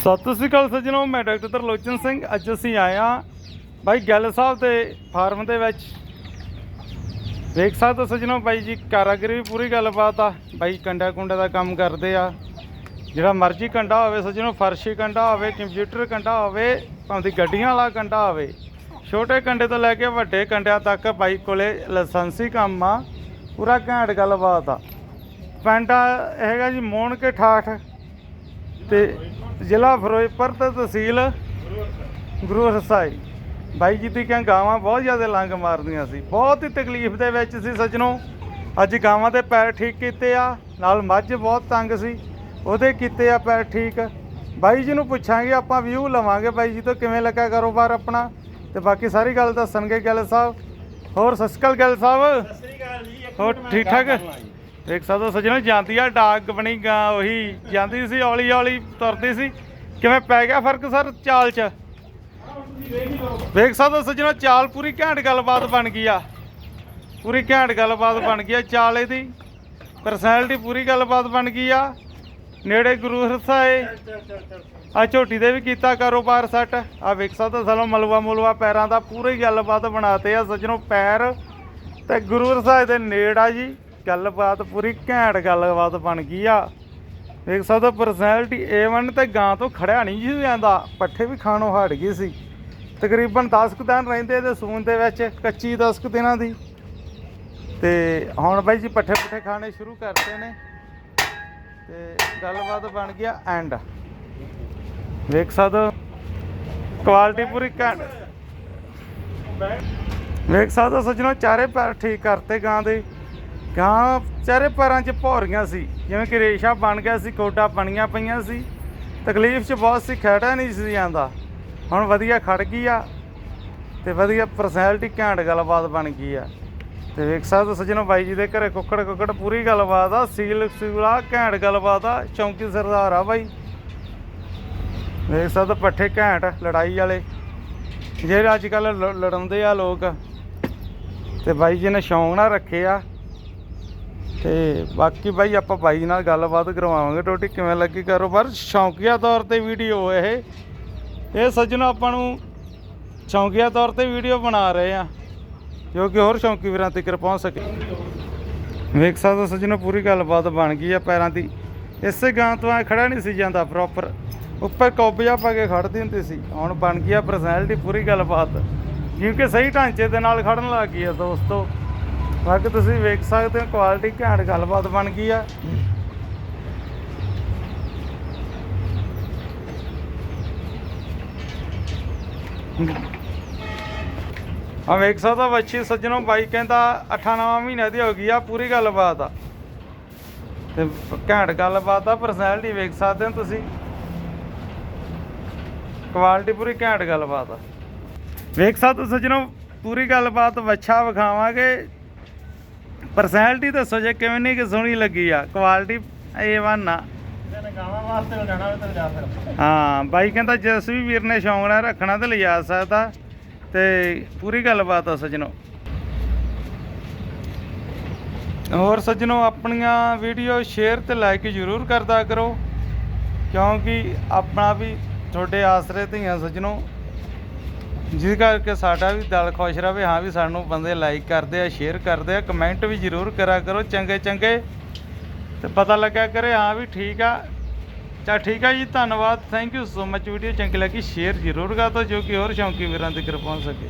ਸਤਿ ਸ੍ਰੀ ਅਕਾਲ ਸੱਜਣੋ, ਮੈਂ ਡਾਕਟਰ ਤਰਲੋਚਨ ਸਿੰਘ। ਅੱਜ ਅਸੀਂ ਆਏ ਹਾਂ ਬਾਈ ਗੱਲ ਸਾਹਿਬ ਦੇ ਫਾਰਮ ਦੇ ਵਿੱਚ। ਦੇਖ ਸਕਦੇ ਹੋ ਸੱਜਣੋ ਬਾਈ ਜੀ, ਕਾਰਾਗਰੀ ਵੀ ਪੂਰੀ ਗੱਲਬਾਤ ਆ। ਬਾਈ ਕੰਡਾ ਕੁੰਡਾ ਦਾ ਕੰਮ ਕਰਦੇ ਆ। ਜਿਹੜਾ ਮਰਜ਼ੀ ਕੰਡਾ ਹੋਵੇ ਸੱਜਣੋ, ਫਰਸ਼ੀ ਕੰਡਾ ਹੋਵੇ, ਕੰਪਿਊਟਰ ਕੰਡਾ ਹੋਵੇ, ਭਾਵੇਂ ਗੱਡੀਆਂ ਵਾਲਾ ਕੰਡਾ ਹੋਵੇ। ਛੋਟੇ ਕੰਡੇ ਤੋਂ ਲੈ ਕੇ ਵੱਡੇ ਕੰਡਿਆਂ ਤੱਕ ਬਾਈ ਕੋਲੇ ਲਾਇਸੈਂਸੀ ਕੰਮ ਆ। ਪੂਰਾ ਘੈਂਟ ਗੱਲਬਾਤ ਆ। ਪਿੰਡ ਹੈਗਾ ਜੀ ਮੋਹਣ ਕੇ ਠਾਠ। ਤੇ ਜ਼ਿਲ੍ਹਾ ਫਿਰੋਜ਼ਪੁਰ ਤੇ ਤਹਿਸੀਲ ਗੁਰੂ ਹਰਸਾਈ। ਬਾਈ ਜੀ ਦੀ ਕਿਹਾ ਗਾਵਾਂ ਬਹੁਤ ਜ਼ਿਆਦਾ ਲੰਗ ਮਾਰਦੀਆਂ ਸੀ। ਬਹੁਤ ਹੀ ਤਕਲੀਫ ਦੇ ਵਿੱਚ ਸੀ ਸੱਜਣੋ। ਅੱਜ ਗਾਵਾਂ ਦੇ ਪੈਰ ਠੀਕ ਕੀਤੇ ਆ ਨਾਲ ਮੱਝ ਬਹੁਤ ਤੰਗ ਸੀ। ਉਹਦੇ ਕੀਤੇ ਆ ਪੈਰ ਠੀਕ। ਬਾਈ ਜੀ ਨੂੰ ਪੁੱਛਾਂਗੇ ਆਪਾਂ ਵਿਊ ਲਵਾਂਗੇ ਬਾਈ ਜੀ ਤੋਂ ਕਿਵੇਂ ਲੱਗਾ ਕਾਰੋਬਾਰ ਆਪਣਾ। ਤੇ ਬਾਕੀ ਸਾਰੀ ਗੱਲ ਦੱਸਣਗੇ ਗੱਲ ਸਾਹਿਬ। ਹੋਰ ਸਤਿ ਸ਼੍ਰੀ ਅਕਾਲ ਗੱਲ ਸਾਹਿਬ। ਹੋਰ ਠੀਕ ਠਾਕ? ਦੇਖ ਸਕਦੇ ਹੋ ਸੱਜਣੋ ਜਾਂਦੀ ਆ, ਡਾਕ ਬਣੀ ਗਾਂ ਉਹੀ। ਜਾਂਦੀ ਸੀ, ਹੌਲੀ ਹੌਲੀ ਤੁਰਦੀ ਸੀ। ਕਿਵੇਂ ਪੈ ਗਿਆ ਫ਼ਰਕ ਸਰ ਚਾਲ 'ਚ? ਵੇਖ ਸਕਦੇ ਹੋ ਸੱਜਣੋ, ਚਾਲ ਪੂਰੀ ਘੈਂਟ ਗੱਲਬਾਤ ਬਣ ਗਈ ਆ। ਪੂਰੀ ਘੈਂਟ ਗੱਲਬਾਤ ਬਣ ਗਈ ਆ ਚਾਲ ਇਹਦੀ। ਪਰਸਨੈਲਿਟੀ ਪੂਰੀ ਗੱਲਬਾਤ ਬਣ ਗਈ ਆ। ਨੇੜੇ ਗੁਰੂ ਹਰਸਾਏ ਆ ਝੋਟੀ ਦੇ ਵੀ ਕੀਤਾ ਕਾਰੋਬਾਰ ਸੈੱਟ। ਆ ਵੇਖ ਸਕਦੇ ਹੋ ਸਲੋ ਮਲਵਾ ਮੁਲਵਾ ਪੈਰਾਂ ਦਾ ਪੂਰੀ ਗੱਲਬਾਤ ਬਣਾਤੇ ਆ ਸੱਜਣੋ ਪੈਰ। ਤੇ ਗੁਰੂ ਰਸਾਏ ਦੇ ਨੇੜ ਆ ਜੀ। ਗੱਲਬਾਤ, ਪੂਰੀ ਘੈਂਟ ਗੱਲਬਾਤ ਬਣ ਗਈ ਆ। ਵੇਖ ਸਕਦੇ ਹੋ ਪਰਸਨੈਲਿਟੀ A1 ਤੇ ਗਾਂ ਤੋਂ ਖੜਿਆ ਨਹੀਂ ਜੀ ਜਾਂਦਾ। ਪੱਠੇ ਵੀ ਖਾਣੋਂ ਹਟ ਗਈ ਸੀ। ਤਕਰੀਬਨ 10 ਕੁ ਦਿਨ ਰਹਿੰਦੇ ਤੇ ਸੂਨ ਦੇ ਵਿੱਚ, ਕੱਚੀ 10 ਕੁ ਦਿਨਾਂ ਦੀ। ਤੇ ਹੁਣ ਬਾਈ ਜੀ ਪੱਠੇ ਪੁੱਠੇ ਖਾਣੇ ਸ਼ੁਰੂ ਕਰਤੇ ਨੇ। ਤੇ ਗੱਲਬਾਤ ਬਣ ਗਿਆ ਐਂਡ ਵੇਖ ਸਕਦੇ ਹੋ ਕੁਆਲਿਟੀ ਪੂਰੀ ਘੈਂਟ। ਵੇਖ ਸਕਦੇ ਹੋ ਸੱਜਣੋ ਚਾਰੇ ਪੈਰ ਠੀਕ ਕਰਤੇ ਗਾਂ ਦੇ। ਗਾਂ ਚਾਰੇ ਪੈਰਾਂ 'ਚ ਭੌਰੀਆਂ ਸੀ। ਜਿਵੇਂ ਕਿ ਰੇਸ਼ਾ ਬਣ ਗਿਆ ਸੀ, ਕੋਟਾ ਬਣੀਆਂ ਪਈਆਂ ਸੀ। ਤਕਲੀਫ 'ਚ ਬਹੁਤ ਸੀ ਖੜਾ ਨਹੀਂ ਸੀ ਜਾਂਦਾ ਹੁਣ ਵਧੀਆ ਖੜ ਗਈ ਆ ਤੇ ਵਧੀਆ ਪਰਸਨੈਲਿਟੀ ਘੈਂਟ ਗੱਲਬਾਤ ਬਣ ਗਈ ਆ। ਤੇ ਵੇਖ ਸਕਦੇ ਹੋ ਸੱਜਣੋ ਬਾਈ ਜੀ ਦੇ ਘਰੇ ਕੁੱਕੜ ਕੁੱਕੜ ਪੂਰੀ ਗੱਲਬਾਤ ਆ, ਸੀਲ ਸੂਲਾ ਘੈਂਟ ਗੱਲਬਾਤ ਆ, ਚੌਂਕੀ ਸਰਦਾਰ ਆ ਬਾਈ। ਵੇਖ ਸਕਦੇ ਪੱਠੇ ਘੈਂਟ ਲੜਾਈ ਵਾਲੇ। ਜਿਹੜੇ ਅੱਜ ਕੱਲ ਲੜਾਉਂਦੇ ਆ ਲੋਕ। ਤੇ ਬਾਈ ਜੀ ਨੇ ਸ਼ੌਂਕ ਨਾ ਰੱਖੇ ਆ। ਤੇ ਬਾਕੀ ਬਾਈ ਆਪਾਂ ਬਾਈ ਨਾਲ ਗੱਲਬਾਤ ਕਰਵਾਵਾਂਗੇ ਟੋਟੀ, ਕਿਵੇਂ ਲੱਗੀ ਕਾਰੋਬਾਰ? ਸ਼ੌਂਕੀਆ ਤੌਰ ਤੇ ਵੀਡੀਓ ਇਹ। ਇਹ ਸੱਜਣੋ ਆਪਾਂ ਨੂੰ ਸ਼ੌਂਕੀਆ ਤੌਰ ਤੇ ਵੀਡੀਓ ਬਣਾ ਰਹੇ ਆ, ਜੋ ਕਿ ਹੋਰ ਸ਼ੌਂਕੀ ਵੀਰਾਂ ਤੱਕ ਪਹੁੰਚ ਸਕੇ। ਵੇਖ ਸਕਦੇ ਹੋ ਸੱਜਣੋ, ਪੂਰੀ ਗੱਲਬਾਤ ਬਣ ਗਈ ਆ ਪੈਰਾਂ ਦੀ। ਇਸੇ ਗਾਂ ਤੋਂ ਐ ਖੜਾ ਨਹੀਂ ਸੀ ਜਾਂਦਾ ਪ੍ਰੋਪਰ ਉੱਪਰ ਕੋਬਿਆ ਪਾ ਕੇ ਖੜਦੀ ਹੁੰਦੀ ਸੀ। ਹੁਣ ਬਣ ਗਈ ਆ ਪਰਸਨੈਲਿਟੀ ਪੂਰੀ ਗੱਲਬਾਤ। ਕਿਉਂਕਿ ਸਹੀ ਢਾਂਚੇ ਦੇ ਨਾਲ ਖੜਨ ਲੱਗ ਗਈ ਆ ਦੋਸਤੋ। ਬਾਕੀ ਤੁਸੀਂ ਵੇਖ ਸਕਦੇ ਹੋ ਕੁਆਲਿਟੀ ਘੈਂਟ ਗੱਲਬਾਤ ਬਣ ਗਈ ਆ। ਆ ਵੇਖ ਸਕਦਾ ਵੱਛੀ ਸੱਜਣੋਂ ਬਾਈ ਕਹਿੰਦਾ 98 ਮਹੀਨੇ ਦੀ ਹੋ ਗਈ ਆ, ਪੂਰੀ ਗੱਲਬਾਤ ਆ। ਤੇ ਘੈਂਟ ਗੱਲਬਾਤ ਆ ਪਰਸਨੈਲਿਟੀ ਵੇਖ ਸਕਦੇ ਹੋ ਤੁਸੀਂ। ਕੁਆਲਿਟੀ ਪੂਰੀ ਘੈਂਟ ਗੱਲਬਾਤ ਆ। ਵੇਖ ਸਕਦੇ ਹੋ ਸੱਜਣੋਂ, ਪੂਰੀ ਗੱਲਬਾਤ ਵੱਛਾ ਵਿਖਾਵਾਂਗੇ। ਪਰਸਨੈਲਿਟੀ ਦੱਸੋ ਜੇ ਕਿਵੇਂ ਨਹੀਂ ਕਿ ਸੋਹਣੀ ਲੱਗੀ ਆ ਕੁਆਲਿਟੀ A1 ਆ। ਗਾਵਾਂ ਵਾਸਤੇ ਤਾਂ ਹਾਂ, ਬਾਈ ਕਹਿੰਦਾ ਜਿਸ ਵੀ ਵੀਰ ਨੇ ਸ਼ੌਂਕ ਨਾਲ ਰੱਖਣਾ ਤੇ ਲਿਜਾ ਸਕਦਾ। ਤੇ ਪੂਰੀ ਗੱਲਬਾਤ ਆ ਸੱਜਣੋ। ਹੋਰ ਸੱਜਣੋ, ਆਪਣੀਆਂ ਵੀਡੀਓ ਸ਼ੇਅਰ ਤੇ ਲਾਈਕ ਜ਼ਰੂਰ ਕਰਦਾ ਕਰੋ। ਕਿਉਂਕਿ ਆਪਣਾ ਵੀ ਤੁਹਾਡੇ ਆਸਰੇ ਧ ਹੀ ਆ ਸੱਜਣੋ ਜਿਸ ਕਰਕੇ ਸਾਡਾ ਵੀ ਦਿਲ ਖੁਸ਼ ਰਹੇ ਹਾਂ ਵੀ ਸਾਨੂੰ ਬੰਦੇ ਲਾਈਕ ਕਰਦੇ ਆ ਸ਼ੇਅਰ ਕਰਦੇ ਆ ਕਮੈਂਟ ਵੀ ਜ਼ਰੂਰ ਕਰਾ ਕਰੋ ਚੰਗੇ ਚੰਗੇ। ਤੇ ਪਤਾ ਲੱਗਿਆ ਕਰੇ, ਹਾਂ ਵੀ ਠੀਕ ਆ। ਚਾ ਠੀਕ ਆ ਜੀ, ਧੰਨਵਾਦ। Thank you so much video ਚੰਗੀ ਲੱਗੀ ਸ਼ੇਅਰ ਜ਼ਰੂਰ ਕਰ ਦਿਓ, ਜੋ ਕਿ ਹੋਰ ਸ਼ੌਂਕੀ ਵੀਰਾਂ ਤੱਕ ਪਹੁੰਚ ਸਕੇ।